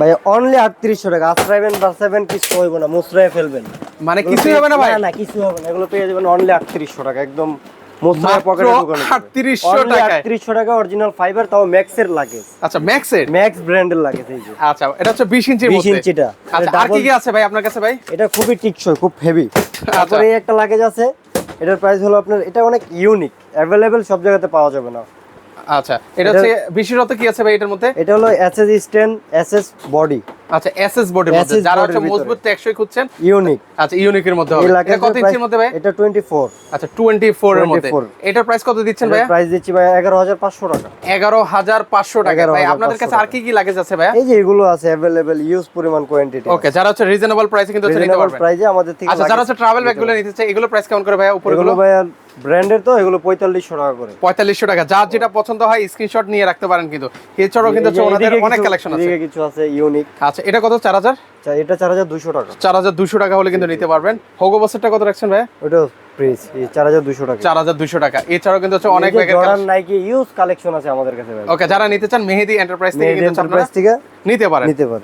ভাই অনলি আটত্রিশশো টাকা। আশ্রাইবেন বাসাইবেন কিছু হইব না মুসরায় ফেলবেন। মানে কিছুই হবে না ভাই? না কিছু হবে না। এগুলো পেয়ে যাবেন অনলি আটত্রিশশো টাকা একদম মুসরায় পকেটে ঢুকানো 3800 টাকায়। আটত্রিশশো টাকা অরিজিনাল ফাইবার তাও ম্যাক্সের লাগে আচ্ছা ম্যাক্সের ম্যাক্স ব্র্যান্ডের লাগে এই যে। আচ্ছা এটা হচ্ছে 20 ইঞ্চির 20 ইঞ্চিটা। আচ্ছা আর কি কি আছে ভাই আপনার কাছে ভাই? এটা খুবই টিকসই খুব হেভি আচ্ছা। তারপরে একটা লাগেজ আছে এটার প্রাইস হলো আপনার এটা অনেক ইউনিক অ্যাভেলেবেল সব জায়গাতে পাওয়া যাবে না। আচ্ছা এটা হচ্ছে বিশেষত কি আছে ভাই এটার মধ্যে এটা হলো এসএস স্ট্যান্ড এসএস বডি আচ্ছা এসএস বডির মধ্যে SS যারা body হচ্ছে র ভিতরে। মজবুত টেকসই খুঁজছেন ইউনিক আচ্ছা ইউনিকের মধ্যে হবে এই এটা লাগেজের কত ইঞ্চির মধ্যে ভাই এটা 24 আচ্ছা 24 এর মধ্যে 24 এটার প্রাইস কত দিচ্ছেন ভাই প্রাইস দিচ্ছি ভাই 11500 টাকা 11500 টাকা ভাই 11,500 আপনাদের কাছে আর কি কি লাগেজ আছে ভাই এই যে এগুলো আছে अवेलेबल ইউজ পরিমাণ কোয়ান্টিটি ওকে যারা হচ্ছে রিজনেবল প্রাইসে কিন্তু হচ্ছে নিতে রিজনেবল পারবেন প্রাইসে আমাদের থেকে আচ্ছা যারা হচ্ছে ট্রাভেল ব্যাগগুলো নিতে চায় এগুলো প্রাইস কেমন করে ভাই উপরে এগুলো ভাই ব্র্যান্ডের তো এগুলো 4500 টাকা করে। পঁয়তাল্লিশশো টাকা। যার যেটা পছন্দ হয় স্ক্রিনশট নিয়ে রাখতে পারেন কিন্তু। এছাড়াও কিন্তু ওনাদের অনেক কালেকশন আছে। কিছু আছে ইউনিক আচ্ছা এটা কত? চার হাজার? এটা 4200 টাকা। চার হাজার দুশো টাকা হলে কিন্তু নিতে পারবেন। হোগো বসেরটা কত রাখছেন ভাই ওটা প্রাইস 4200 টাকা। চার হাজার দুশো টাকা। এছাড়াও কিন্তু হচ্ছে অনেক ব্যাগের নাইকি ইউজ কালেকশন আছে আমাদের কাছে ওকে যারা নিতে চান মেহেদি এন্টারপ্রাইজ থেকে নিতে পারেন। নিতে পারে